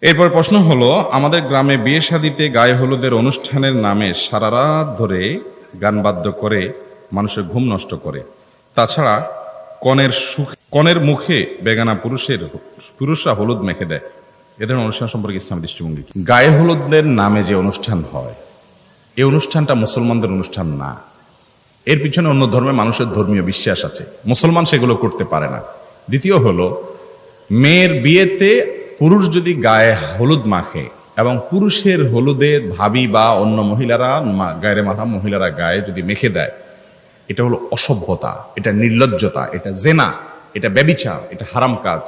এরপর প্রশ্ন হলো, আমাদের গ্রামে বিয়ে শাদিতে গায়ে হলুদের অনুষ্ঠানের নামে সারা রাত ধরে গান বাদ্য করে, মানুষের ঘুম নষ্ট করে। তাছাড়া কনের সুখ কনের মুখে বেগানা পুরুষের পুরুষরা হলুদ মেখে দেয়। এ ধরনের অনুষ্ঠান সম্পর্কে ইসলাম দৃষ্টিভঙ্গি গায়ে হলুদদের নামে যে অনুষ্ঠান হয় এই অনুষ্ঠানটা মুসলমানদের অনুষ্ঠান না। এর পিছনে অন্য ধর্মের মানুষের ধর্মীয় বিশ্বাস আছে। মুসলমান সেগুলো করতে পারে না। দ্বিতীয় হলো, মেয়ের বিয়েতে পুরুষ যদি গায়ে হলুদ মাখে এবং পুরুষের হলুদে ভাবি বা অন্য মহিলারা গায়ের মাথা মহিলারা গায়ে যদি মেখে দেয়, এটা হলো অসভ্যতা, এটা নির্লজ্জতা, এটা জেনা, এটা ব্যবিচার, এটা হারাম কাজ।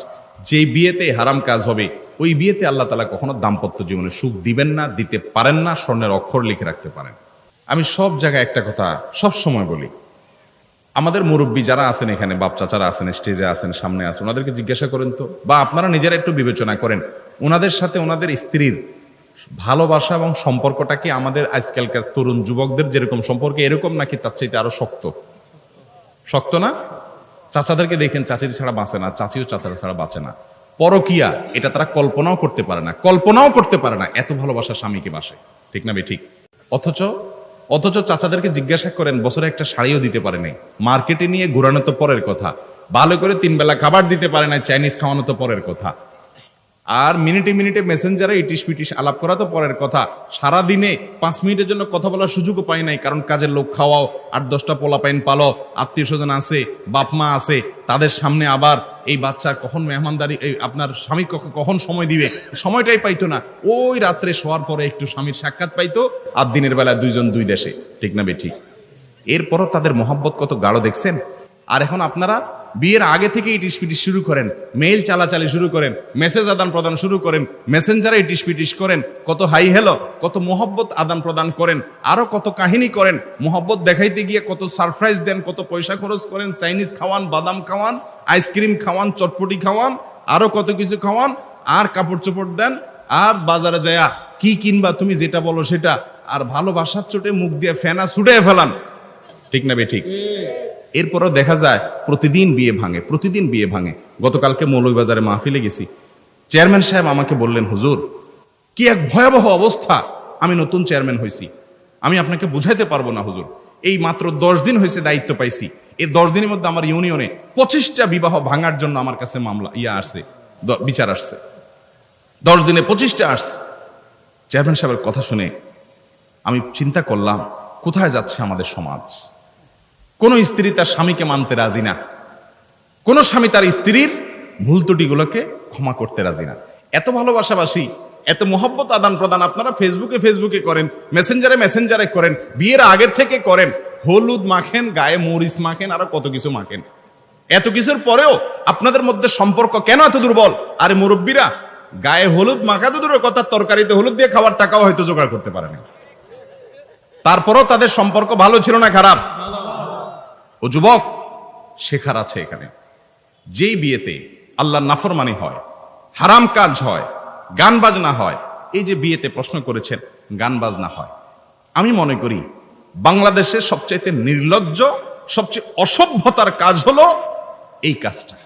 যেই বিয়েতে হারাম কাজ হবে, ওই বিয়েতে আল্লাহ তালা কখনো দাম্পত্য জীবনে সুখ দিবেন না, দিতে পারেন না, স্বর্ণের অক্ষর লিখে রাখতে পারেন। আমি সব জায়গায় একটা কথা সব সময় বলি আমাদের মুরব্বী যারা আছেন এখানে, বাপ চাচারা আছেন, স্টেজে আছেন, সামনে আছেন, ওনাদেরকে জিজ্ঞাসা করেন তো। বা আপনারা নিজেরা একটু বিবেচনা করেন, ওনাদের সাথে ওনাদের স্ত্রীর ভালোবাসা এবং সম্পর্কটা কি আমাদের আজকালকার তরুণ যুবকদের যেরকম সম্পর্কে, এরকম নাকি তার চাইতে আরও শক্ত? শক্ত না? চাচাদেরকে দেখেন, চাচির ছাড়া বাঁচে না, চাচিও চাচারা ছাড়া বাঁচে না। পরকিয়া, এটা তারা কল্পনাও করতে পারে না, কল্পনাও করতে পারে না, এত ভালোবাসা স্বামীকে বাসে। ঠিক না বে, ঠিক? অথচ অথচ চাচাদেরকে জিজ্ঞাসা করেন, বছরে একটা শাড়িও দিতে পারে নাই। মার্কেটে নিয়ে ঘোরানো তো পরের কথা। ভালো করে তিন বেলা খাবার দিতে পারে না চাইনিজ খাওয়ানো তো পরের কথা। আর মিনিটে মিনিটে মেসেঞ্জারে ইটিস পিটিস আলাপ করা তো পরের কথা। সারা দিনে পাঁচ মিনিটের জন্য কথা বলার সুযোগও পাই নাই, কারণ কাজের লোক খাওয়াও, আট দশটা পোলা পাইন পালো, আত্মীয় স্বজন আছে, বাপ মা আছে, তাদের সামনে আবার এই বাচ্চার কখন মেহমানদারি, এই আপনার স্বামী কখ- কখন সময় দিবে? সময়টাই পাইতো না। ওই রাত্রে শোয়ার পরে একটু স্বামীর সাক্ষাৎ পাইতো, আর দিনের বেলা দুইজন দুই দেশে। ঠিক না বে, ঠিক? এরপরও তাদের মহব্বত কত গাঢ়, দেখছেন? আর এখন আপনারা বিয়ের আগে থেকে ইটিস পিটিস শুরু করেন, মেইল চালাচালি শুরু করেন, মেসেজ আদান প্রদান শুরু করেন মেসেঞ্জারে ইটিস পিটিস করেন, কত হাই হ্যালো, কত মোহব্বত আদান প্রদান করেন আরও কত কাহিনী করেন, মোহব্বত দেখাইতে গিয়ে কত সারপ্রাইজ দেন, কত পয়সা খরচ করেন চাইনিজ খাওয়ান, বাদাম খাওয়ান আইসক্রিম খাওয়ান, চটপটি খাওয়ান আরও কত কিছু খাওয়ান, আর কাপড় চোপড় দেন, আর বাজারে যায়া কি কিনবা তুমি যেটা বলো সেটা, আর ভালোবাসার চোটে মুখ দিয়ে ফেনা ছুটে ফেলান। ঠিক না বে ঠিক? এরপরও দেখা যায় প্রতিদিন বিয়ে ভাঙে, প্রতিদিন বিয়ে ভাঙে। গতকালকে মৌলভীবাজারে মাহফিলে গেছি। চেয়ারম্যান সাহেব আমাকে বললেন, হুজুর, কি এক ভয়াবহ অবস্থা। আমি নতুন চেয়ারম্যান হয়েছি। আমি আপনাকে বুঝাইতে পারব না, হুজুর। এই মাত্র দশ দিন হয়েছে দায়িত্ব পাইছি। এই দশ দিনের মধ্যে আমার ইউনিয়নে পঁচিশটা বিবাহ ভাঙার জন্য আমার কাছে মামলা, ইয়া আসছে বিচার আসছে। দশ দিনে পঁচিশটা আসছে। চেয়ারম্যান সাহেবের কথা শুনে আমি চিন্তা করলাম, কোথায় যাচ্ছে আমাদের সমাজ? কোনো স্ত্রী তার স্বামীকে মানতে রাজি না। কোনো স্বামী তার স্ত্রীর ভুল ত্রুটিগুলোকে ক্ষমা করতে রাজি না। এত ভালোবাসাবাসি, এত মোহব্বত আদান প্রদান আপনারা ফেসবুকে ফেসবুকে করেন, মেসেঞ্জারে মেসেঞ্জারে করেন, বিয়ের আগের থেকে করেন, হলুদ মাখেন, গায়ে মরিচ মাখেন, আরও কত কিছু মাখেন। এত কিছুর পরেও আপনাদের মধ্যে সম্পর্ক কেন এত দুর্বল? আরে মুরব্বীরা, গায়ে হলুদ মাখা তো দূরের কথা, তরকারিতে হলুদ দিয়ে খাওয়ার টাকাও হয়তো জোগাড় করতে পারে না। তারপরও তাদের সম্পর্ক ভালো ছিল না, খারাপ। ও যুবক, শেখার আছে এখানে। যেই বিয়েতে আল্লাহর নাফরমানি হয়, হারাম কাজ হয়, গান বাজনা হয়, এই যে বিয়েতে প্রশ্ন করেছেন, গান বাজনা হয়। আমি মনে করি বাংলাদেশের সবচাইতে নির্লজ্জ, সবচেয়ে অসভ্যতার কাজ হলো এই কাজটা।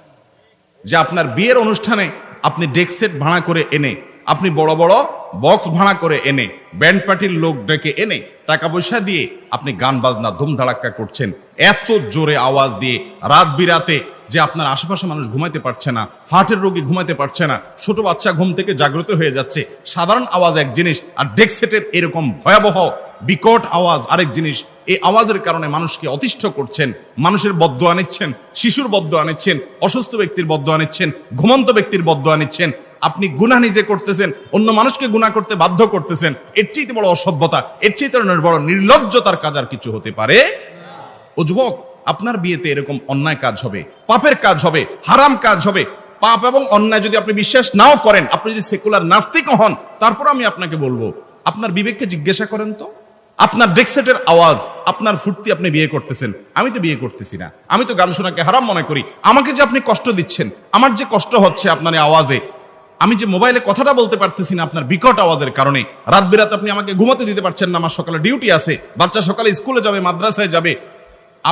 যে আপনার বিয়ের অনুষ্ঠানে আপনি ডেক সেট ভাড়া করে এনে আপনি বড় বড় বক্স ভাড়া করে এনে, ব্যান্ড পার্টির লোক ডেকে এনে টাকা পয়সা দিয়ে আপনি গান বাজনা ধুমধাড়াক্কা করছেন। এত জোরে আওয়াজ দিয়ে রাত বিরাতে যে আপনার আশেপাশে মানুষ ঘুমাইতে পারছে না, হার্টের রোগী ঘুমাইতে পারছে না, ছোট বাচ্চা ঘুম থেকে জাগ্রত হয়ে যাচ্ছে, সাধারণ আওয়াজ এক জিনিস আর ডেক সেটের এরকম ভয়াবহ বিকট আওয়াজ আরেক জিনিস, এই আওয়াজের কারণে মানুষকে অতিষ্ঠ করছেন, মানুষের বদ্ধ আনিচ্ছেন শিশুর বদ্ধ আনিচ্ছেন অসুস্থ ব্যক্তির বদ্ধ আনিচ্ছেন ঘুমন্ত ব্যক্তির বদ্ধ আনিচ্ছেন আপনি গুনাহ নিজে করতেছেন, অন্য মানুষকে গুনাহ করতে বাধ্য করতেছেন, এর চেয়ে বড় অসভ্যতা, এর চেয়ে বড় নির্লজ্জতার কাজ আর কিছু হতে পারে? ও যুবক, আপনার বিয়েতে এরকম অন্যায় কাজ হবে, পাপের কাজ হবে, হারাম কাজ হবে। পাপ এবং অন্যায় যদি আপনি বিশ্বাস নাও করেন, আপনি যদি সেকুলার নাস্তিক হন, তারপর আমি আপনাকে বলব, আপনার বিবেককে জিজ্ঞাসা করেন তো। আপনার ডেকসেটের আওয়াজ, আপনার ফুর্তি আপনি বিয়ে করতেছেন, আমি তো বিয়ে করতেছি না, আমি তো গান শোনাকে হারাম মনে করি, আমাকে যে আপনি কষ্ট দিচ্ছেন, আমার যে কষ্ট হচ্ছে আপনার আওয়াজে আমি যে মোবাইলে কথাটা বলতে পারতেছি না আপনার বিকট আওয়াজের কারণে। রাত বিরাত আপনি আমাকে ঘুমাতে দিতে পারছেন না, আমার সকালে ডিউটি আছে, বাচ্চা সকালে স্কুলে যাবে, মাদ্রাসায় যাবে।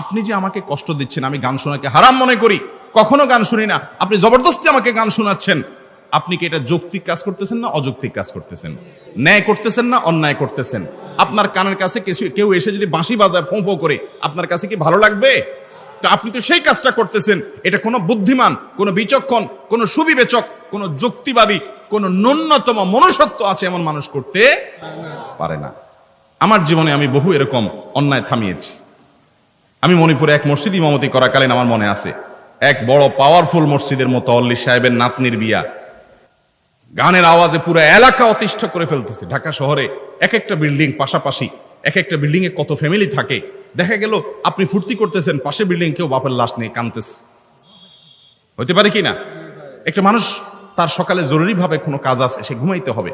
আপনি যে আমাকে কষ্ট দিচ্ছেন, আমি গান শোনাকে হারাম মনে করি। কখনো গান শুনি না। আপনি জবরদস্তি আমাকে গান শোনাচ্ছেন। আপনি কি এটা যৌক্তিক কাজ করতেছেন না অযৌক্তিক কাজ করতেছেন? ন্যায় করতেছেন না অন্যায় করতেছেন? আপনার কানের কাছে কেউ এসে যদি বাঁশি বাজায় ফোঁ ফোঁ করে, আপনার কাছে কি ভালো লাগবে? তো আপনি তো সেই কাজটা করতেছেন। এটা কোনো বুদ্ধিমান, কোনো বিচক্ষণ, কোনো সুবিবেচক কোনো যুক্তিবাদী, কোনো ন্যূনতম মনুষ্যত্ব আছে এমন মানুষ করতে পারে না। আমার জীবনে আমি বহু এরকম অন্যায় থামিয়েছি। আমি মণিপুরে এক মসজিদ ইমামতি করাকালীন আমার মনে আছে, এক বড় পাওয়ারফুল মসজিদের মতো অল্লি সাহেবের নাতনির বিয়া। গানের আওয়াজে পুরো এলাকা অতিষ্ঠ করে ফেলতেছে। ঢাকা শহরে এক একটা বিল্ডিং পাশাপাশি, এক একটা বিল্ডিং এ কত ফ্যামিলি থাকে। দেখা গেল, আপনি ফুর্তি করতেছেন, পাশে বিল্ডিং কেউ বাপের লাশ নিয়ে কানতেছে হতে পারে কি না? একটা মানুষ তার সকালে জরুরিভাবে কোনো কাজ আছে, সে ঘুমাইতে হবে।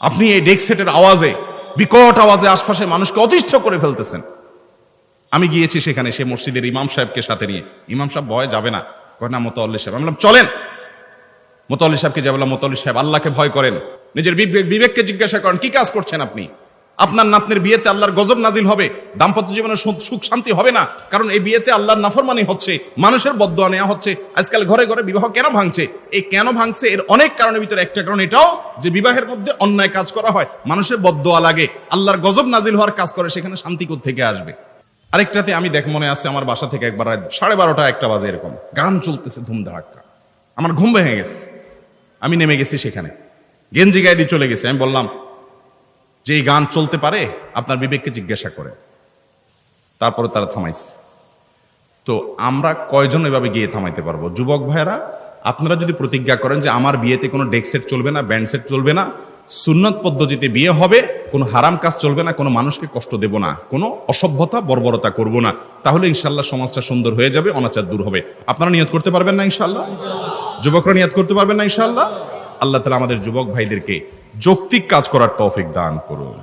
আপনি এই ডেক সেটের আওয়াজে, বিকট আওয়াজে আশপাশের মানুষকে অতিষ্ঠ করে ফেলতেছেন। আমি গিয়েছি সেখানে, সে মসজিদের ইমাম সাহেবকে সাথে নিয়ে। ইমাম সাহেব ভয় যাবে না। কয়, না মোতাল্লি সাহেব। আমি বললাম, চলেন। মোতাল্লি সাহেবকে যা বললাম মোতাল্লি সাহেব, আল্লাহকে ভয় করেন। নিজের বিবেক বিবেককে জিজ্ঞাসা করেন, কি কাজ করছেন আপনি? আপনার নাতনের বিয়েতে আল্লাহর গজব নাজিল হবে, দাম্পত্য জীবনে সুখ শান্তি হবে না, কারণ এই বিয়েতে আল্লাহর নাফরমানি হচ্ছে, মানুষের বদয়া নেওয়া হচ্ছে, আজকাল ঘরে ঘরে বিবাহ কেন ভাঙছে? এই কেন ভাঙছে? এর অনেক কারণের ভিতরে একটা কারণ এটাও যে বিবাহের মধ্যে অন্যায় কাজ করা হয়, মানুষের বদয়া লাগে, আল্লাহর গজব নাজিল হওয়ার কাজ করে, সেখানে শান্তি থেকে আসবে? আরেকটাতে আমি দেখ মনে আছে আমার বাসা থেকে একবার সাড়ে বারোটা একটা বাজে এরকম, গান চলতেছে ধুমধাক্কা আমার ঘুম ভেঙে গেছে, আমি নেমে গেছি সেখানে, গেঞ্জি গায়ে দিয়ে চলে গেছে, আমি বললাম যে এই গান চলতে পারে, আপনার বিবেককে জিজ্ঞাসা করে। তারপরে তারা থামাইছে। তো আমরা কয়জন এভাবে গিয়ে থামাইতে পারব? যুবক ভাইয়েরা, আপনারা যদি প্রতিজ্ঞা করেন যে আমার বিয়েতে কোনো ডেক সেট চলবে না, ব্যান্ড সেট চলবে না, সুন্নত পদ্ধতিতে বিয়ে হবে, কোনো হারাম কাজ চলবে না, কোনো মানুষকে কষ্ট দেব না, কোনো অসভ্যতা, বর্বরতা করব না, তাহলে ইনশাল্লাহ সমাজটা সুন্দর হয়ে যাবে, অনাচার দূর হবে। আপনারা নিয়ত করতে পারবেন না ইনশাল্লাহ যুবকরা নিয়ত করতে পারবেন না ইনশাল্লাহ আল্লাহ তালা আমাদের যুবক ভাইদেরকে যৌক্তিক কাজ করার তৌফিক দান করুন।